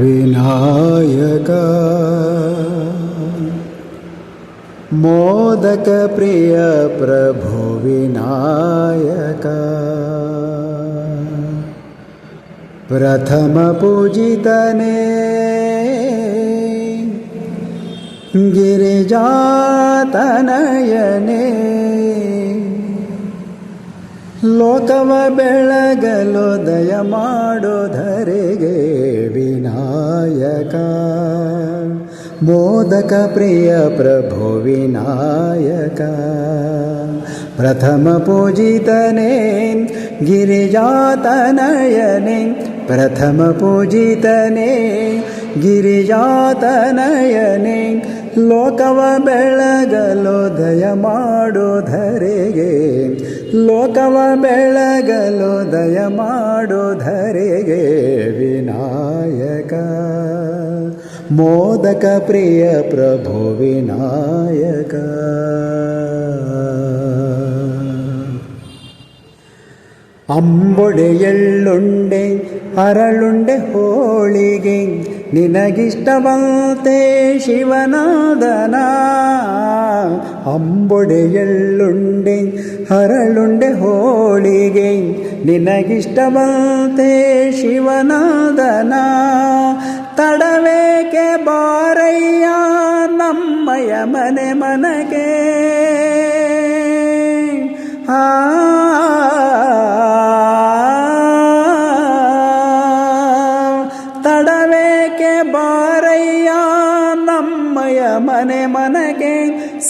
विनायक। मोदकप्रिय प्रभो विनायक। प्रथमपूजितने गिरिजातनयने। ಲೋಕವ ಬೆಳಗಲು ದಯ ಮಾಡೋಧರೆಗೆ ವಿನಾಯಕ. ಮೋದಕ ಪ್ರಿಯ ಪ್ರಭು ವಿನಾಯಕ. ಪ್ರಥಮ ಪೂಜಿತನೇ ಗಿರಿಜಾತನಯನೇ ಪ್ರಥಮ ಪೂಜಿತನೇ ಗಿರಿಜಾತನಯನೇ ಲೋಕವ ಬೆಳಗಲು ದಯ ಮಾಡೋಧರೆಗೆ ಲೋಕವ ಬೆಳಗಲು ದಯ ಮಾಡೋಧರೆಗೆ ವಿನಾಯಕ. ಮೋದಕ ಪ್ರಿಯ ಪ್ರಭು ವಿನಾಯಕ. ಅಂಬೊಡೆ ಎಳ್ಳುಂಡೆ ಅರಳುಂಡೆ ಹೋಳಿಗೆ ನಿನಗಿಷ್ಟವಂತೆ ಶಿವನಾದನ. ಅಂಬೊಡೆ ಎಳ್ಳುಂಡೆ ಹರಳುಂಡೆ ಹೋಳಿಗೆ ನಿನಗಿಷ್ಟವಂತೆ ಶಿವನಾದನ. ತಡವೇಕೆ ಬಾರಯ್ಯ ನಮ್ಮಯ ಮನೆ ಮನಗೆ.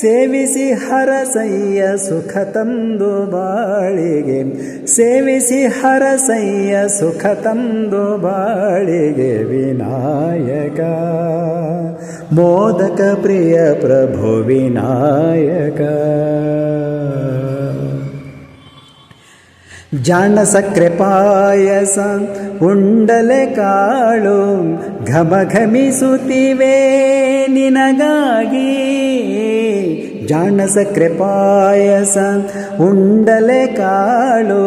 ಸೇವಿಸಿ ಹರಸಯ್ಯ ಸುಖ ತಂದು ಬಾಳಿಗೆ. ಸೇವಿಸಿ ಹರಸಯ್ಯ ಸುಖ ತಂದು ಬಾಳಿಗೆ ವಿನಾಯಕ. ಮೋದಕ ಪ್ರಿಯ ಪ್ರಭು ವಿನಾಯಕ. ಜಾಣಸಕ್ರೆ ಪಾಯಸ, ಉಂಡಲೆ ಕಾಳು ಘಮ ಘಮಿಸುತ್ತಿವೆ ನಿನಗಾಗಿ. ಜಾಣ ಸಕ್ಕರೆ ಪಾಯಸ ಉಂಡಲೆ ಕಾಳು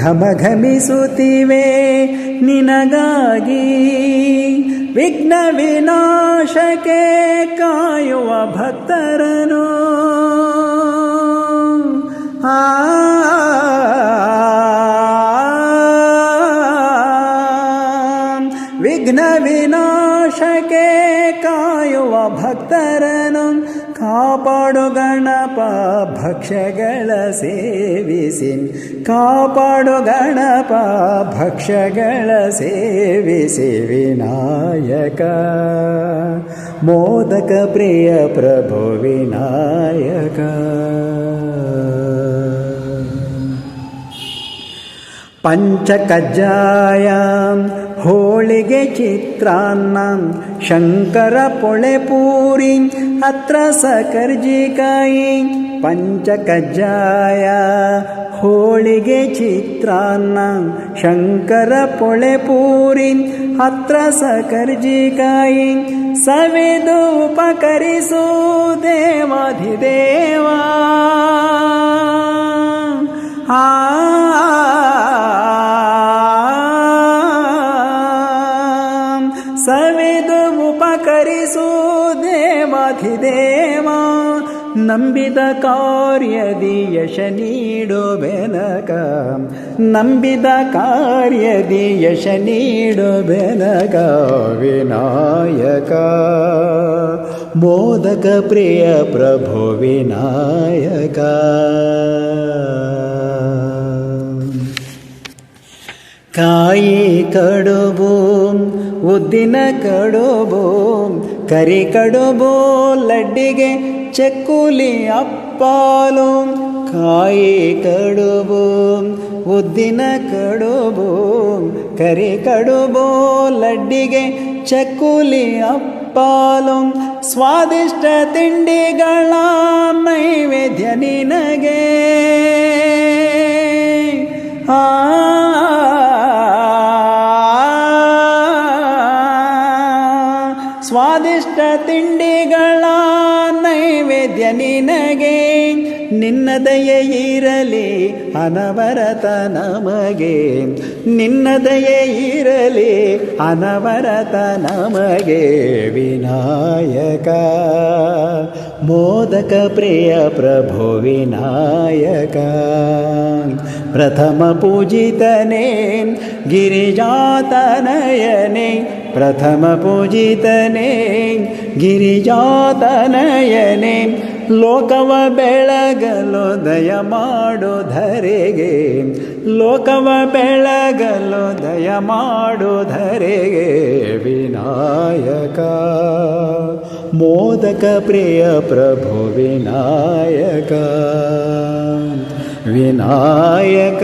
ಘಮ ಘಮಿಸುತ್ತಿವೆ ನಿನಗಾಗಿ ವಿಘ್ನ ವಿನಾಶಕ್ಕೆ ಕಾಯುವ ಭಕ್ತರನು ಆ ವಿಘ್ನ ವಿನಾಶಕ್ಕೆ ಕಾಯುವ ಭಕ್ತರನು ಕಾಪಾಡು ಗಣಪ ಭಕ್ಷ್ಯಗಳ ಸೇವಿಸಿ ಕಾಪಾಡು ಗಣಪ ಭಕ್ಷ್ಯಗಳ ಸೇವಿಸಿ ವಿನಾಯಕ ಮೋದಕ ಪ್ರಿಯ ಪ್ರಭು ವಿನಾಯಕ पञ्चकज्जायां पञ्चकजायाोळिगे चित्रान्नं शङ्कर पोळेपुरिन् हत्रसकर्जिकायीन् पञ्चकजयाोळिगे चित्रानं शङ्कर पोळेपुरिन् हत्र सकर्जिकायीन् सविदुपकरि सुदेवाधिदेवा ಸಕರ್ಜಿಕಾಯಿ ಸವಿದು ಉಪಕರಿಸು ದೇವಾಧಿದೇವ ಆ ಸವಿದು ಉಪಕರಿಸು ದೇವಾಧಿದೇವ ನಂಬಿದ ಕಾರ್ಯದಿ ಯಶ ನೀಡು ಬೆನಕ ನಂಬಿದ ಕಾರ್ಯದಿ ಯಶ ನೀಡು ಬೆನಕ ವಿನಾಯಕ ಮೋದಕ ಪ್ರಿಯ ಪ್ರಭು ವಿನಾಯಕ ಕಾಯಿ ಕಡುಬು ಉದ್ದಿನ ಕಡೋಬೋ, ಕರಿ ಕಡೋಬೋ, ಲಡ್ಡಿಗೆ ಚಕ್ಕುಲಿ ಅಪ್ಪಾಲು, ಕಾಯಿ ಕಡುಬು, ಉದ್ದಿನ ಕಡುಬು, ಕರಿ ಕಡುಬು, ಲಡ್ಡಿಗೆ ಚಕ್ಕುಲಿ ಅಪ್ಪಾಲು, ಸ್ವಾದಿಷ್ಟ ತಿಂಡಿಗಳ ನೈವೇದ್ಯ ನಿನಗೆ. ಆ ಸ್ವಾದಿಷ್ಟ ತಿಂಡಿಗಳ ನೈವೇದ್ಯ ನಿನಗೆ ನಿನ್ನ ದಯೆಯಿರಲಿ ಇರಲಿ ಅನವರತ ನಮಗೆ ನಿನ್ನ ದಯೆಯಿರಲಿ ಇರಲಿ ಅನವರತ ನಮಗೆ ವಿನಾಯಕ ಮೋದಕ ಪ್ರಿಯ ಪ್ರಭು ವಿನಾಯಕ ಪ್ರಥಮ ಪೂಜಿತನೇ ಗಿರಿಜಾತನಯನೇ ಪೂಜಿತನೇ ಗಿರಿಜಾತನಯನೇ, ಲೋಕವ ಬೆಳಗಲು ದಯ ಮಾಡು ಧರೆಗೆ ಲೋಕವ ಬೆಳಗಲು ದಯ ಮಾಡು ಧರೆಗೆ ವಿನಾಯಕ. ಮೋದಕ ಪ್ರಿಯ ಪ್ರಭು ವಿನಾಯಕ ವಿನಾಯಕ.